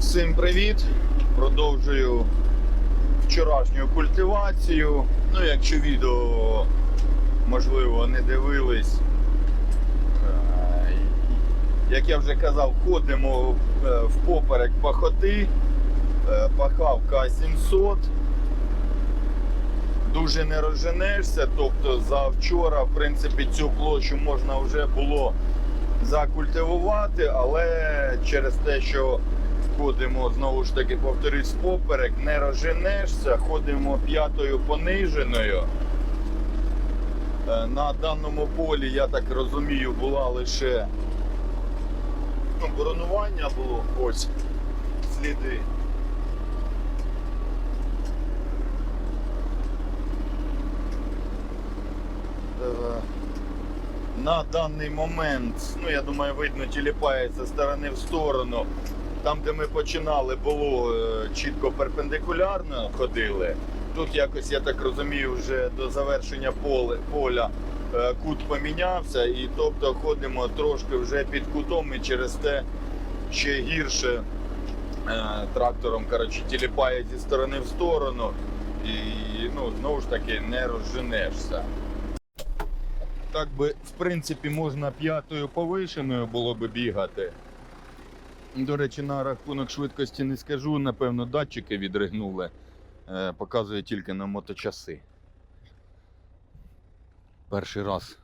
Всім привіт! Продовжую вчорашню культивацію. Ну, якщо відео, можливо, не дивились, е, як я вже казав, ходимо е, в поперек пахоти, Е, пахав К-700. Дуже не розженешся, тобто за вчора, в принципі, цю площу можна вже було закультивувати, але через те, що ходимо знову ж таки, повторюсь, поперек, не розженешся, ходимо п'ятою пониженою. Е, На даному полі, я так розумію, була лише ну, боронування було ось сліди. Е, на даний момент, ну я думаю, видно, тіліпається з сторони в сторону. Там, де ми починали, було е, чітко перпендикулярно ходили. Тут якось, я так розумію, вже до завершення поля е, кут помінявся, і тобто ходимо трошки вже під кутом і через те ще гірше е, трактором коротше, тіліпає зі сторони в сторону. І ну, знову ж таки не розженешся. Так би, в принципі, можна п'ятою повишеною було би бігати. До речі, на рахунок швидкості не скажу, напевно, датчики відригнули. Е, показує тільки на моточаси. Перший раз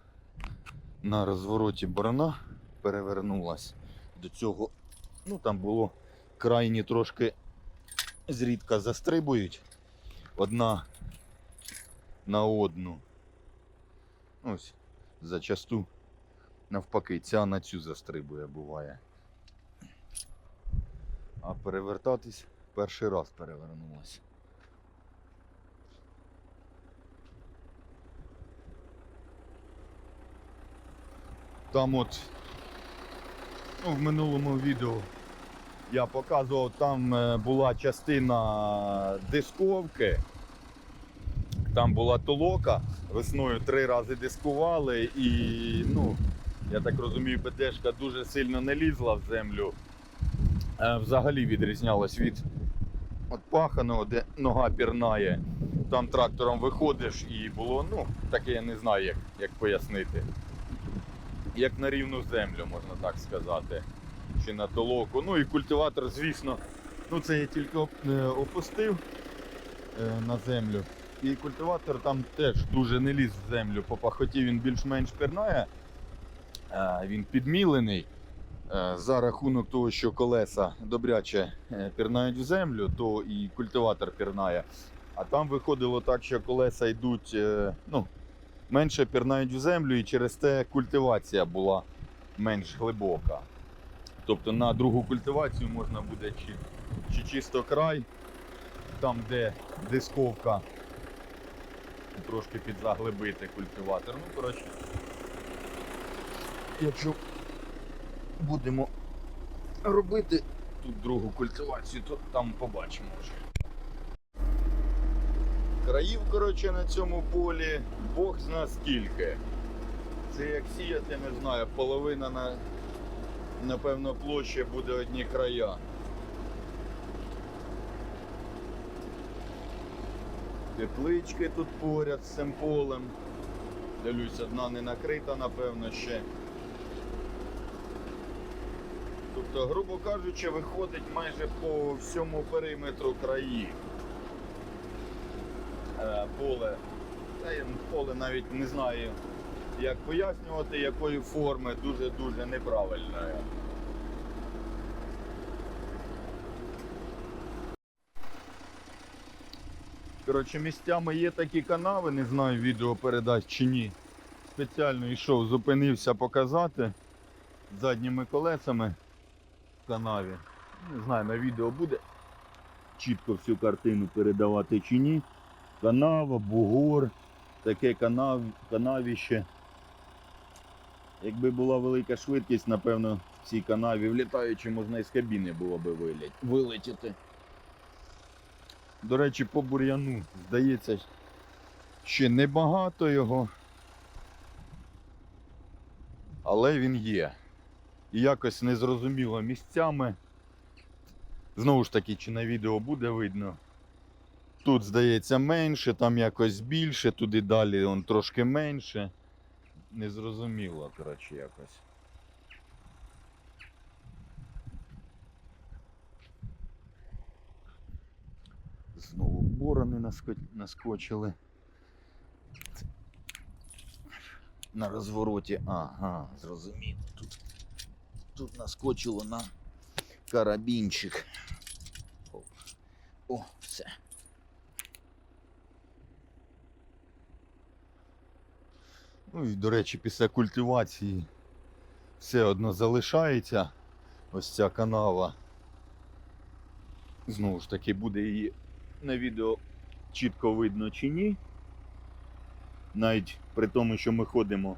на розвороті борона перевернулась. До цього, ну там було крайні трошки зрідка застрибують одна на одну. Ось, зачасту навпаки, ця на цю застрибує буває. А перевертатись перший раз перевернулась. Там от ну, в минулому відео я показував, там е, була частина дисковки. Там була толока, весною три рази дискували і, ну, я так розумію, БДшка дуже сильно не лізла в землю. Е, Взагалі відрізнялась від от паханого, де нога пірнає. Там трактором виходиш і було, ну, таке я не знаю, як, як пояснити. Як на рівну землю, можна так сказати. Чи на толоку. Ну і культиватор, звісно, ну це я тільки е, опустив е, на землю. І культиватор там теж дуже не ліз в землю. По пахоті він більш-менш пірнає. Він підмілений. Е, За рахунок того, що колеса добряче е, пірнають в землю, то і культиватор пірнає. А там виходило так, що колеса йдуть, е, ну, менше пірнають в землю, і через те культивація була менш глибока. Тобто на другу культивацію можна буде чи, чи чисто край, там де дисковка, трошки підзаглибити культиватор. Ну, коротше, якщо будемо робити тут другу культивацію, то там побачимо вже. Країв, коротше, на цьому полі Бог зна скільки. Це як сіяти, не знаю, половина на, напевно, площі буде одні края. Теплички тут поряд з цим полем. Дивлюсь, одна не накрита, напевно, ще. Тобто, грубо кажучи, виходить майже по всьому периметру країв. Е, поле. Та я поле навіть не знаю, як пояснювати, якої форми, дуже-дуже неправильної. Коротше, місцями є такі канави, не знаю, відео передасть чи ні. Спеціально йшов, зупинився показати задніми колесами канаві. Не знаю, на відео буде чітко всю картину передавати чи ні. Канава, бугор, таке канав, канавіще. Якби була велика швидкість, напевно, в цій канаві влітаючи, можна із кабіни було би вилетіти. До речі, по бур'яну, здається, ще небагато його. Але він є. І якось незрозуміло місцями Знову ж таки, чи на відео буде видно. Тут, здається, менше, там якось більше, туди далі он трошки менше. Незрозуміло, коротше, якось. Знову борони наскочили. На розвороті. Ага, зрозуміло. Тут, тут наскочило на карабінчик. О, все. Ну і, до речі, після культивації все одно залишається ось ця канава. Знову ж таки, буде її на відео чітко видно чи ні. Навіть при тому, що ми ходимо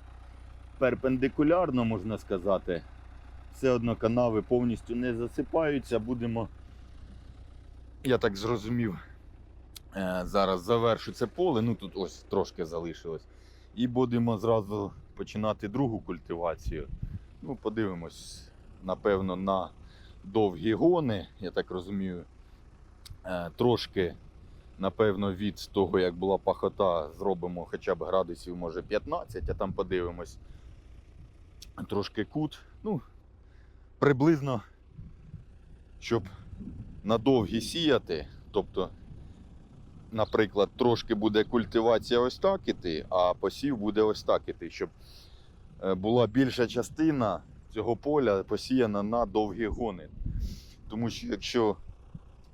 перпендикулярно, можна сказати, все одно канави повністю не засипаються. Будемо, я так зрозумів, е, зараз завершу це поле. Ну тут ось трошки залишилось. І будемо зразу починати другу культивацію. Ну, подивимось, напевно, на довгі гони, я так розумію. Е, Трошки, напевно, від того, як була пахота, зробимо хоча б градусів, може 15, а там подивимось трошки кут. Ну, приблизно, щоб на довгі сіяти, тобто наприклад, трошки буде культивація ось так іти, а посів буде ось так іти, щоб е, була більша частина цього поля посіяна на довгі гони. Тому що якщо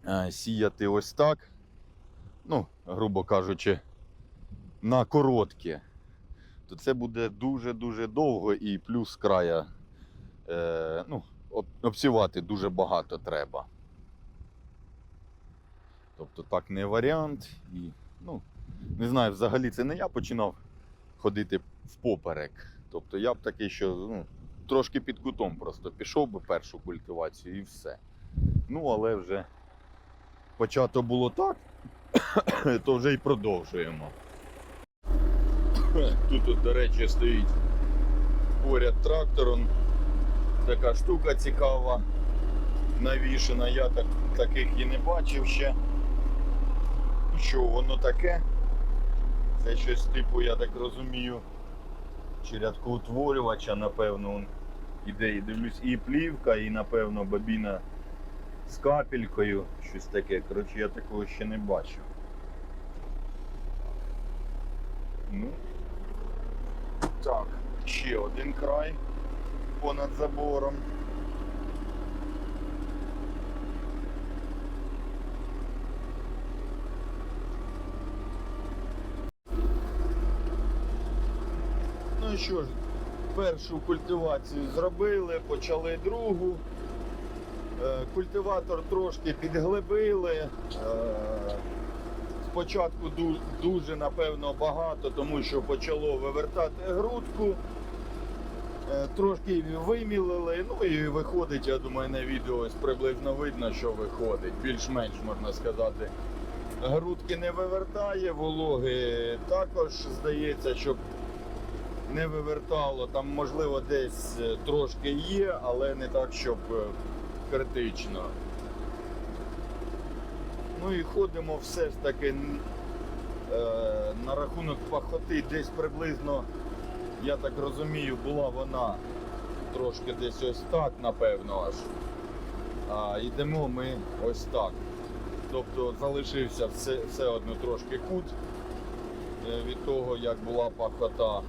е, сіяти ось так, ну, грубо кажучи, на короткі, то це буде дуже-дуже довго і плюс края е, ну, обсівати дуже багато треба. Тобто так не варіант. І, ну, не знаю, взагалі це не я починав ходити впоперек. Тобто я б такий, що ну, трошки під кутом просто пішов би першу культивацію і все. Ну, але вже почато було так, то вже й продовжуємо. Тут, от, до речі, стоїть поряд трактором. Така штука цікава, навішена. Я так, таких і не бачив ще. Що воно таке? Це щось типу, я так розумію, чи рядкоутворювача, напевно, он іде і дивлюсь, і плівка, і напевно бобіна з капелькою, щось таке. Коротше, я такого ще не бачив. Ну. Так, ще один край понад забором. Ну і що ж, першу культивацію зробили, почали другу. Е, Культиватор трошки підглибили. Е, Спочатку дуже, напевно, багато, тому що почало вивертати грудку. Трошки вимілили, ну і виходить, я думаю, на відео ось приблизно видно, що виходить. Більш-менш можна сказати. Грудки не вивертає, вологи також здається, щоб не вивертало. Там, можливо, десь е, трошки є, але не так, щоб е, критично. Ну і ходимо все ж таки е, на рахунок пахоти десь приблизно, я так розумію, була вона трошки десь ось так, напевно, аж. А йдемо ми ось так. Тобто залишився все, все одно трошки кут е, від того, як була пахота.